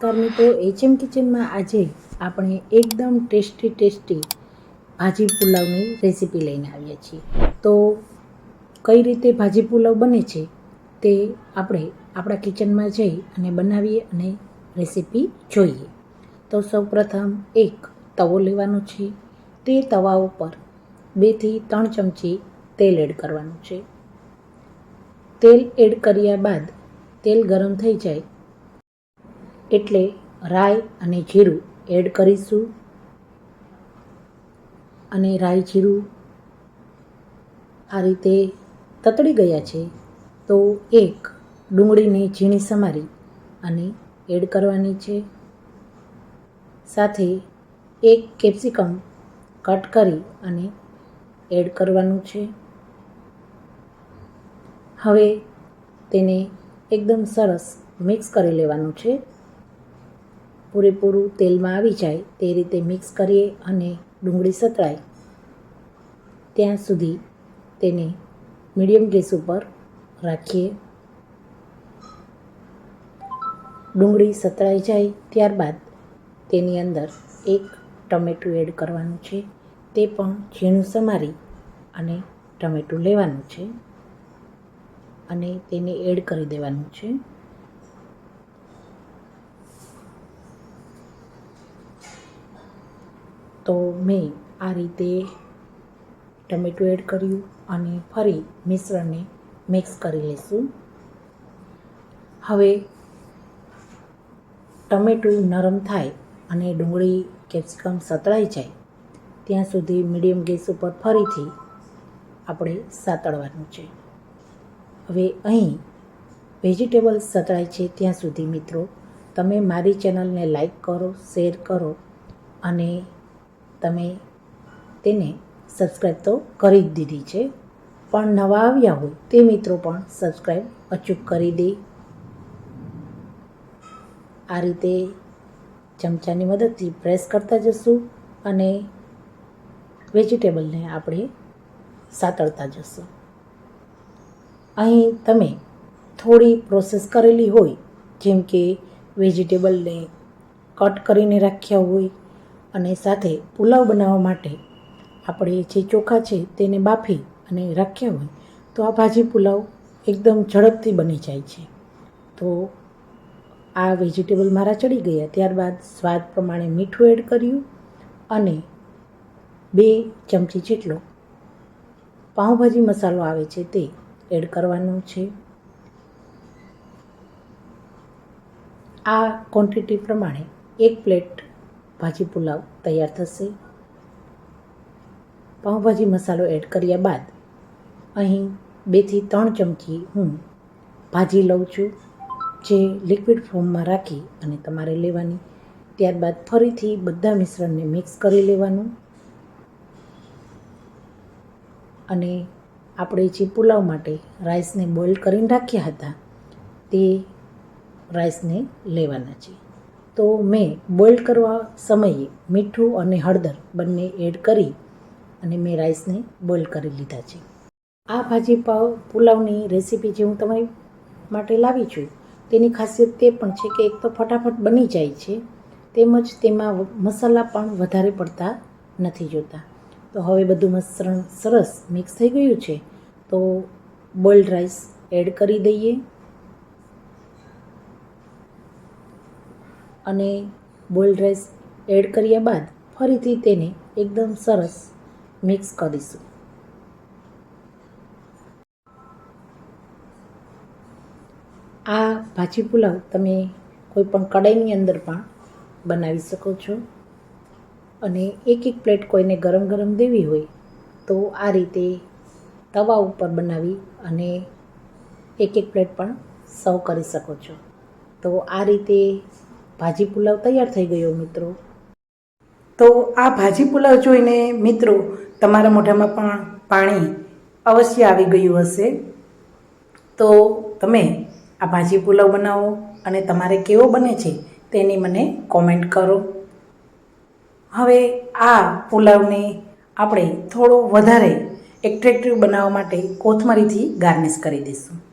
નમસ્કાર મિત્રો એચએમ કિચનમાં આજે આપણે એકદમ ટેસ્ટી ટેસ્ટી ભાજી પુલાવની રેસીપી લઈને આવ્યા છીએ. તો કઈ રીતે ભાજી પુલાવ બને છે તે આપણે આપણા કિચનમાં જઈ અને બનાવીએ અને રેસીપી જોઈએ. તો સૌપ્રથમ એક તવો લેવાનો છે. તે તવા ઉપર બેથી ત્રણ ચમચી તેલ એડ કરવાનું છે. તેલ એડ કર્યા બાદ તેલ ગરમ થઈ જાય એટલે રાઈ અને જીરું એડ કરીશું. અને રાઈ જીરું આ રીતે તતડી ગયા છે, તો એક ડુંગળીને ઝીણી સમારી અને એડ કરવાની છે. સાથે એક કેપ્સિકમ કટ કરી અને એડ કરવાનું છે. હવે તેને એકદમ સરસ મિક્સ કરી લેવાનું છે. પૂરેપૂરું તેલમાં આવી જાય તે રીતે મિક્સ કરીએ અને ડુંગળી સતળાય. ત્યાં સુધી તેને મીડિયમ ગેસ ઉપર રાખીએ. ડુંગળી સતળાઈ જાય ત્યારબાદ તેની અંદર એક ટમેટું એડ કરવાનું છે. તે પણ ઝીણું સમારી અને ટમેટું લેવાનું છે અને તેને એડ કરી દેવાનું છે. તો મેં આ રીતે ટમેટું એડ કર્યું અને ફરી મિશ્રણને મિક્સ કરી લઈશું હવે ટમેટું નરમ થાય અને ડુંગળી કેપ્સિકમ સતળાઈ જાય, ત્યાં સુધી મીડિયમ ગેસ ઉપર ફરીથી આપણે સાતળવાનું છે. હવે અહીં વેજીટેબલ્સ સતળાય છે ત્યાં સુધી મિત્રો, તમે મારી ચેનલને લાઈક કરો, શેર કરો અને તમે તેને સબસ્ક્રાઈબ તો કરી જ દીધી છે. પણ નવા આવ્યા હોય તે મિત્રો પણ સબસ્ક્રાઈબ અચૂક કરી દે. આ રીતે ચમચાની મદદથી પ્રેસ કરતા જશું અને વેજીટેબલને આપણે સાતળતા જશું. અહીં તમે થોડી પ્રોસેસ કરેલી હોય, જેમ કે વેજીટેબલને કટ કરીને રાખ્યા હોય અને સાથે પુલાવ બનાવવા માટે આપણે જે ચોખા છે તેને બાફી અને રાખ્યા હોય તો આ ભાજી પુલાવ એકદમ ઝડપથી બની જાય છે. તો આ વેજીટેબલ મારા ચડી ગયા. ત્યારબાદ સ્વાદ પ્રમાણે મીઠું એડ કર્યું અને બે ચમચી જેટલો પાઉંભાજી મસાલો આવે છે તે એડ કરવાનો છે. આ ક્વોન્ટિટી પ્રમાણે એક પ્લેટ ભાજી પુલાવ તૈયાર થશે. પાઉંભાજી મસાલો એડ કર્યા બાદ અહીં બેથી ત્રણ ચમચી હું ભાજી લઉં છું, જે લિક્વિડ ફોર્મમાં રાખી અને તમારે લેવાની. ત્યારબાદ ફરીથી બધા મિશ્રણને મિક્સ કરી લેવાનું. અને આપણે જે પુલાવ માટે રાઈસને બોઇલ કરીને રાખ્યા હતા, તે રાઈસને લેવાના છે તો મેં બોઇલ કરવા સમયે મીઠું અને હળદર બંને એડ કરી અને મેં રાઈસને બોઇલ કરી લીધા છે. આ ભાજી પાવ પુલાવની રેસીપી જે હું તમારી માટે લાવી છું, તેની ખાસિયત તે પણ છે કે એક તો ફટાફટ બની જાય છે, તેમજ તેમાં મસાલા પણ વધારે પડતા નથી જોતા. તો હવે બધું મિશ્રણ સરસ મિક્સ થઈ ગયું છે, તો બોઇલ્ડ રાઈસ એડ કરી દઈએ. અને બોઇલ રાઈસ એડ કર્યા બાદ ફરીથી તેને એકદમ સરસ મિક્સ કરીશું. આ ભાજી પુલાવ તમે કોઈ પણ કડાઈની અંદર પણ બનાવી શકો છો અને એક એક પ્લેટ કોઈને ગરમ ગરમ દેવી હોય તો આ રીતે તવા ઉપર બનાવી અને એક એક પ્લેટ પણ સર્વ કરી શકો છો. તો આ રીતે ભાજી પુલાવ તૈયાર થઈ ગયો, મિત્રો. તો આ ભાજી પુલાવ જોઈને, મિત્રો, તમારા મોઢામાં પણ પાણી અવશ્ય આવી ગયું હશે. તો તમે આ ભાજી પુલાવ બનાવો અને તમારે કેવો બને છે તેની મને કોમેન્ટ કરો. હવે આ પુલાવને આપણે થોડો વધારે એટ્રેક્ટિવ બનાવવા માટે કોથમરીથી ગાર્નિશ કરી દઈશું.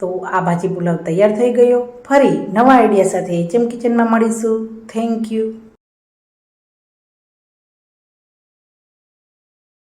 તો આ ભાજી પુલાવ તૈયાર થઈ ગયો. ફરી નવા આઈડિયા સાથે એચએમ કિચનમાં મળીશું. Thank you